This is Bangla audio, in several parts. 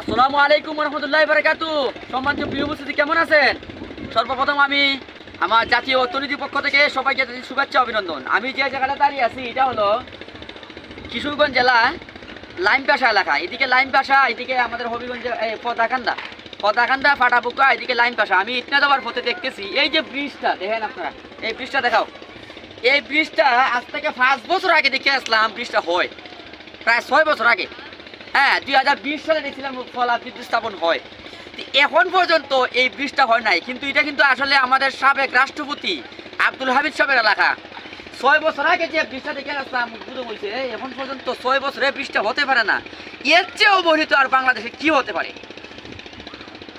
আসসালামু আলাইকুম রহমতুল্লাহ বারাকাতু। সম্মানিত প্রিয় উপস্থিতি, কেমন আছেন? সর্বপ্রথম আমি আমার জাতীয় অর্থনীতি পক্ষ থেকে সবাইকে শুভেচ্ছা, অভিনন্দন। আমি যে জায়গাটা দাঁড়িয়ে আছি, এটা হলো কিশোরগঞ্জ জেলা লাইন পাশা এলাকা। এদিকে লাইন পাশা এদিকে আমাদের হবিগঞ্জ পদাকান্দা পদাকান্দা ফাটাপুকা এদিকে লাইন পাশা আমি ইটনা দেওয়ার পথে দেখতেছি। এই যে ব্রিজটা, দেখেন আপনারা, এই ব্রিজটা দেখাও। এই ব্রিজটা আজ থেকে পাঁচ বছর আগে দেখে আসলাম, ব্রিজটা হয়। প্রায় ছয় বছর আগে। হ্যাঁ দুই হাজার বিশ সালে দেখছিলাম ফলা স্থাপন হয়। এখন পর্যন্ত এই ব্রিজটা হয় নাই, কিন্তু এটা কিন্তু আসলে আমাদের সাবেক রাষ্ট্রপতি আব্দুল হামিদ সাহেবের এলাকা। ছয় বছর আগে যে ব্রিজটা দেখে আসলাম উদ্বোধন হয়েছে এখন পর্যন্ত ছয় বছরে ব্রিজটা হতে পারে না। এর চেয়েও বহিত আর বাংলাদেশে কি হতে পারে?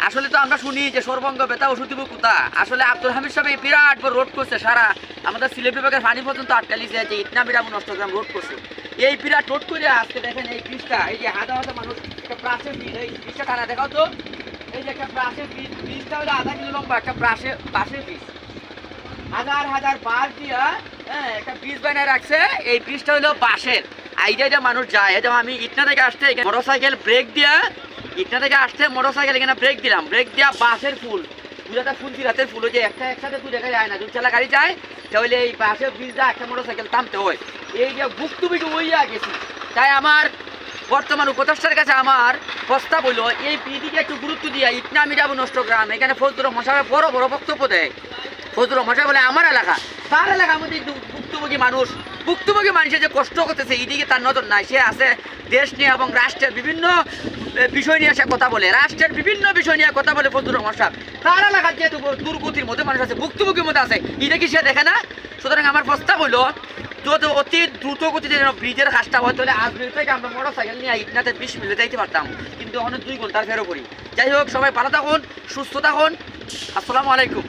আসলে তো আমরা শুনি যে সর্বঙ্গ বেতা ওষুধ কুতা আসলে আব্দুল হামিদ সাহেব বিরাট বড় রোড করছে, সারা আমাদের সিলেট বিভাগের পানি পর্যন্ত আটকালিছে যে ইটনা বিরাম নষ্টগ্রাম রোড করছে। এই বিরাট রোড করে আজকে দেখেন এই ব্রিজটা, এই যে হাজার হাজার মানুষ, একটা ব্রিজ এই ব্রিজটা টানা দেখাও তো। এই যে একটা প্রাসের ব্রিজ ব্রিজটা হলো আধা কিলো লম্বা, একটা প্রাসের পাশের ব্রিজ হাজার হাজার বাস দিয়া হ্যাঁ একটা ব্রিজ বানিয়ে রাখছে। এই ব্রিজটা হলো বাঁশের। আইডিয়া দিয়ে মানুষ যায়। যেমন আমি ইটনা থেকে আসতে মোটর সাইকেল ব্রেক দিয়া ইটনা থেকে আসতে মোটর সাইকেল এখানে ব্রেক দিলাম। ব্রেক দেওয়া বাঁশের ফুল। দুটা ফুল রাতের ফুল যে একটা একসাথে তুই দেখা যায় না। দুই চালা গাড়ি যায়, তাহলে এই বাঁশের ব্রিজটা একটা মোটর সাইকেল থামতে হয়। এই যে ভুক্তভোগী হইয়া গেছি। তাই আমার বর্তমান উপদেষ্টার কাছে আমার প্রস্তাব হইল, এই বিদিকে একটু গুরুত্ব দিয়া ইটনা আমি যাব নষ্ট গ্রাম এখানে ফজদুর মশাবে বড় বড় বক্তব্য দেয়। ফজলুর মশাই বলে, আমার এলাকা। তার এলাকার মধ্যে মানুষ, ভুক্তভোগী মানুষের যে কষ্ট করতেছে এইদিকে তার নজর নাই। সে আছে দেশ নিয়ে এবং রাষ্ট্রের বিভিন্ন বিষয় নিয়ে সে কথা বলে। রাষ্ট্রের বিভিন্ন বিষয় নিয়ে কথা বলে ফজলুর রহমান সাহেব। তার এলাকার যেহেতু দুর্গতির মধ্যে মানুষ আছে, ভুক্তভোগীর মধ্যে আছে, এটা কি সে দেখে না? সুতরাং আমার প্রস্তাব হলো যদি অতি দ্রুত গতিতে যেন ব্রিজের কাজটা হয়, তাহলে আজ থেকে আমরা মোটর সাইকেল নিয়ে ইটনাতে বিশ মিলে যাইতে পারতাম। কিন্তু অনেক দুই ঘণ্টার ফেরো করি যাই হোক, সবাই ভালো থাকুন, সুস্থ থাকুন। আসসালামু আলাইকুম।